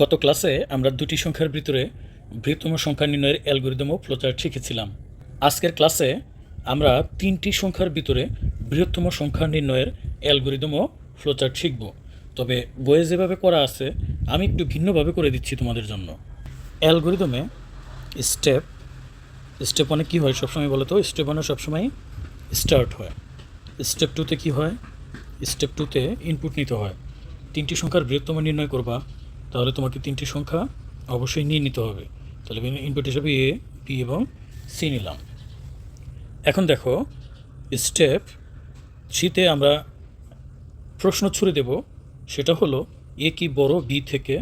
গত ক্লাসে আমরা দুটি সংখ্যার ভিতরে বৃহত্তম সংখ্যা নির্ণয়ের অ্যালগোরিদম ও ফ্লোচার্ট শিখেছিলাম। আজকের ক্লাসে আমরা তিনটি সংখ্যার ভিতরে বৃহত্তম সংখ্যা নির্ণয়ের অ্যালগোরিদম ও ফ্লোচার্ট শিখব। তবে বইয়ে যেভাবে করা আছে, আমি একটু ভিন্নভাবে করে দিচ্ছি তোমাদের জন্য। অ্যালগোরিদমে স্টেপ স্টেপ ওয়ানে কী হয় সবসময় বলো তো? স্টেপ ওয়ানে সবসময় স্টার্ট হয়। স্টেপ টুতে কী হয়? স্টেপ টুতে ইনপুট নিতে হয়। তিনটি সংখ্যার বৃহত্তম নির্ণয় করবা। তাহলে তোমাকে তিনটি সংখ্যা অবশ্যই নিয়ে নিতে হবে। তাহলে ইনপুট হিসাবে এ বি এবং সি নিলাম। এখন দেখো স্টেপ সিতে আমরা প্রশ্ন ছুড়ে দেব। সেটা হলো এ কি বড় বি থেকে?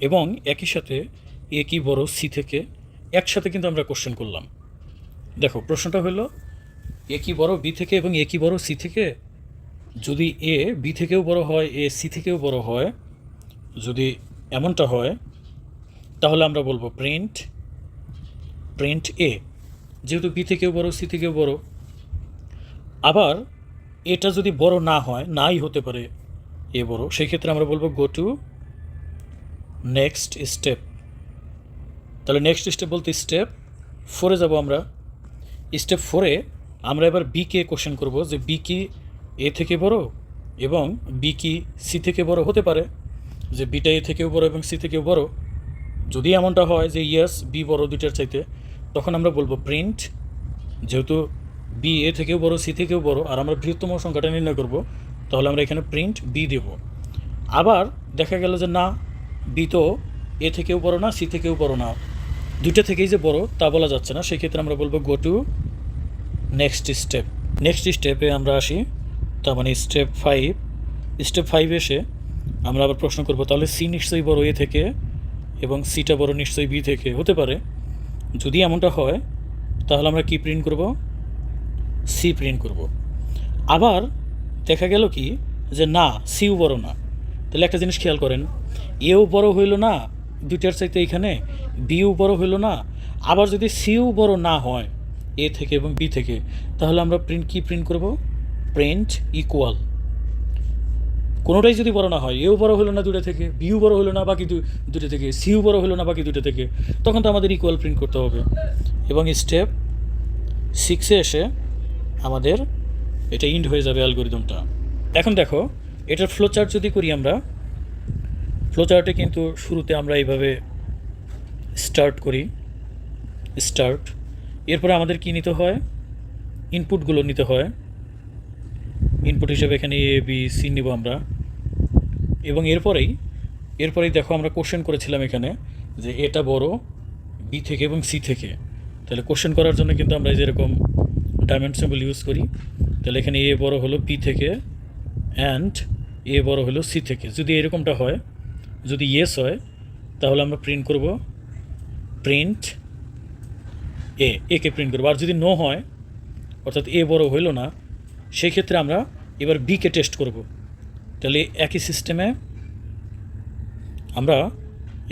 এবং একই সাথে এ কি বড় সি থেকে? একসাথে কিন্তু আমরা কোশ্চেন করলাম। দেখো, প্রশ্নটা হলো এ কি বড় বি থেকে এবং এ কি বড় সি থেকে? যদি এ বি থেকেও বড় হয় এ সি থেকেও বড় হয় যদি এমনটা হয়, তাহলে আমরা বলব প্রিন্ট প্রিন্ট এ যেহেতু বি থেকেও বড় সি থেকেও বড়। আবার এটা যদি বড় না হয়, নাই হতে পারে এ বড়, সেক্ষেত্রে আমরা বলব গো টু নেক্সট স্টেপ তাহলে নেক্সট স্টেপ বলতে স্টেপ ফোরে যাব আমরা। স্টেপ ফোরে আমরা এবার বিকে কোশ্চেন করব যে বি কি এ থেকে বড় এবং বি কি সি থেকে বড় হতে পারে। যে বিটা এ থেকেও বড় এবং সি থেকেও বড়, যদি এমনটা হয় যে ইয়েস বি বড় দুইটার চাইতে, তখন আমরা বলব প্রিন্ট যেহেতু বি এ থেকেও বড় সি থেকেও বড়, আর আমরা বৃহত্তম সংখ্যাটা নির্ণয় করব, তাহলে আমরা এখানে প্রিন্ট বি দেব। আবার দেখা গেল যে না বি তো এ থেকেও বড় না সি থেকেও বড় না। দুইটা থেকেই যে বড়, তা বলা যাচ্ছে না। সেক্ষেত্রে আমরা বলব go to next step next স্টেপে আমরা আসি, তার মানে স্টেপ ফাইভ স্টেপ ফাইভ এসে আমরা আবার প্রশ্ন করব, তাহলে সি নিশ্চয়ই বড় এ থেকে এবং সিটা বড় নিশ্চয়ই বি থেকে? হতে পারে। যদি এমনটা হয়, তাহলে আমরা কি প্রিন্ট করব? সি প্রিন্ট করব। আবার দেখা গেল কি, যে না, সিও বড় না। তাহলে একটা জিনিস খেয়াল করেন, এও বড় হইল না, দুইটার চাইতে এইখানে বিও বড় হইল না। আবার যদি সিও বড় না হয়, এ থেকে এবং বি থেকে, তাহলে আমরা প্রিন্ট কি প্রিন্ট করব? প্রিন্ট ইকুয়াল কোনোটাই যদি বড় না হয়, এও বড় হলো না দুটো থেকে, বিও বড় হলো না বাকি দুটো থেকে, সিও বড় হলো না বাকি দুটো থেকে, তখন তো আমাদের ইকুয়াল প্রিন্ট করতে হবে। এবং স্টেপ সিক্সে এসে আমাদের এটা ইন্ড হয়ে যাবে অ্যালগোরিদমটা এখন দেখো, এটার ফ্লো চার্ট যদি করি আমরা ফ্লো চার্টে কিন্তু শুরুতে আমরা এইভাবে স্টার্ট করি স্টার্ট এরপরে আমাদের কী নিতে হয়? ইনপুটগুলো নিতে হয়। ইনপুট হিসেবে এখানে এ বি সি নিব আমরা। এবং এরপরেই এরপরেই দেখো আমরা কোশ্চেন করেছিলাম এখানে যে এটা বড় বি থেকে এবং সি থেকে। তাহলে কোশ্চেন করার জন্য কিন্তু আমরা যেরকম ডায়মন্ড সিম্বল ইউজ করি। তাহলে এখানে এ বড় হলো বি থেকে অ্যান্ড এ বড় হলো সি থেকে। যদি এরকমটা হয়, যদি ইয়েস হয়, তাহলে আমরা প্রিন্ট করব। প্রিন্ট এ একে প্রিন্ট করব। আর যদি নো হয়, অর্থাৎ এ বড় হইল না, সেক্ষেত্রে আমরা এবার বিকে টেস্ট করব। তাহলে একই সিস্টেমে আমরা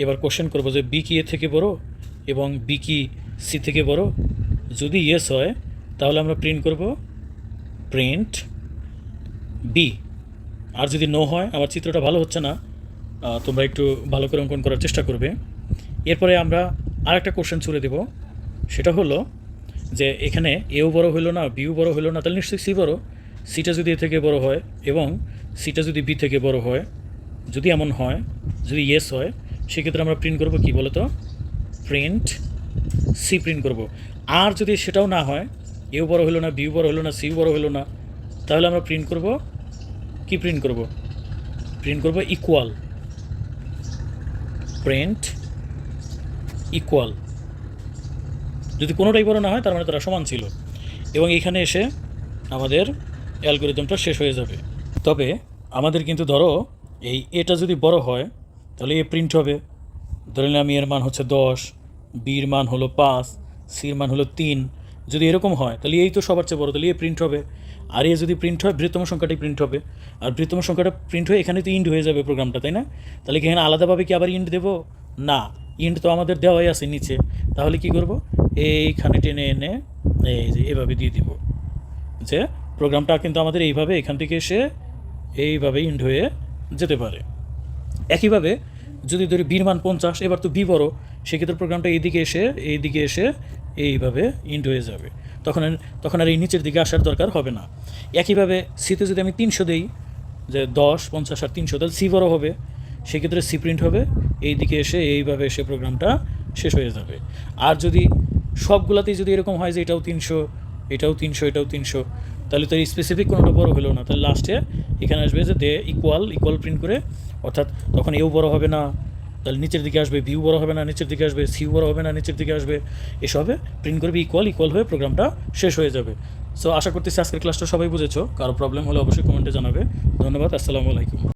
এবার কোশ্চেন করব যে বি কি এ থেকে বড় এবং বি কি সি থেকে বড়। যদি ইয়েস হয়, তাহলে আমরা প্রিন্ট করব। প্রিন্ট বি আর যদি নো হয়, আমার চিত্রটা ভালো হচ্ছে না তোমরা একটু ভালো করে অঙ্কন করার চেষ্টা করবে। এরপরে আমরা আরেকটা কোশ্চেন ছুড়ে দেব। সেটা হলো যে এখানে এও বড় হলো না বিও বড় হলো না, তাহলে নিশ্চয়ই সি বড়। সিটা যদি এ থেকে বড় হয় এবং সিটা যদি বি থেকে বড় হয়, যদি এমন হয়, যদি ইয়েস হয়, সেক্ষেত্রে আমরা প্রিন্ট করব কি বলো তো প্রিন্ট সি প্রিন্ট করব। আর যদি সেটাও না হয়, এও বড় হলো না, বিও বড় হলো না, সিও বড় হলো না, তাহলে আমরা প্রিন্ট করব, কি প্রিন্ট করব? প্রিন্ট করব ইকুয়াল প্রিন্ট ইকুয়াল যদি কোনোটাই বড় না হয়, তার মানে তারা সমান ছিল। এবং এখানে এসে আমাদের অ্যালগোরিদমটা শেষ হয়ে যাবে। তবে আমাদের কিন্তু ধরো, এই এটা যদি বড় হয়, তাহলে এ প্রিন্ট হবে। ধরে নিলাম এর মান হচ্ছে দশ বির মান হলো পাঁচ সির মান হলো তিন। যদি এরকম হয়, তাহলে এই তো সবার চেয়ে বড়, তাহলে এ প্রিন্ট হবে। আর এ যদি প্রিন্ট হয়, বৃহত্তম সংখ্যাটাই প্রিন্ট হবে। আর বৃহত্তম সংখ্যাটা প্রিন্ট হয়ে এখানে তো ইন্ড হয়ে যাবে প্রোগ্রামটা তাই না? তাহলে এখানে আলাদাভাবে কি আবার ইন্ড দেবো? না ইন্ড তো আমাদের দেওয়াই আছে নিচে। তাহলে কি করব? এইখানে টেনে এনে এই যে এভাবে দিয়ে দিব। যে প্রোগ্রামটা কিন্তু আমাদের এইভাবে এখান থেকে এসে এইভাবে ইন্ড হয়ে যেতে পারে। একইভাবে যদি ধরি বির মান পঞ্চাশ, এবার তো বি বড়, সেক্ষেত্রে প্রোগ্রামটা এইদিকে এসে এইদিকে এসে এইভাবে ইন্ড হয়ে যাবে। তখন তখন আর এই নিচের দিকে আসার দরকার হবে না। একইভাবে সিতে যদি আমি তিনশো দিই, যে দশ, পঞ্চাশ আর তিনশো, তাহলে সি বড় হবে। সেক্ষেত্রে সি প্রিন্ট হবে এই দিকে এসে এইভাবে এসে প্রোগ্রামটা শেষ হয়ে যাবে। আর যদি সবগুলাতেই যদি এরকম হয় যে এটাও তিনশো এটাও তিনশো এটাও তিনশো তাহলে তো স্পেসিফিক কোনোটা বড় হলো না। তাহলে লাস্টে এখানে আসবে যে দে ইকুয়াল ইকুয়াল প্রিন্ট করে, অর্থাৎ তখন এও বড় হবে না, তাহলে নিচের দিকে আসবে ভিউ বড় হবে না, নিচের দিকে আসবে সিউ বড় হবে না, নিচের দিকে আসবে। এসবে প্রিন্ট করবে ইকুয়াল ইকুয়াল হয়ে প্রোগ্রামটা শেষ হয়ে যাবে। সো আশা করতেছি আজকের ক্লাসটা সবাই বুঝেছ। কারও প্রবলেম হলে অবশ্যই কমেন্টে জানাবে। ধন্যবাদ, আসসালামু আলাইকুম।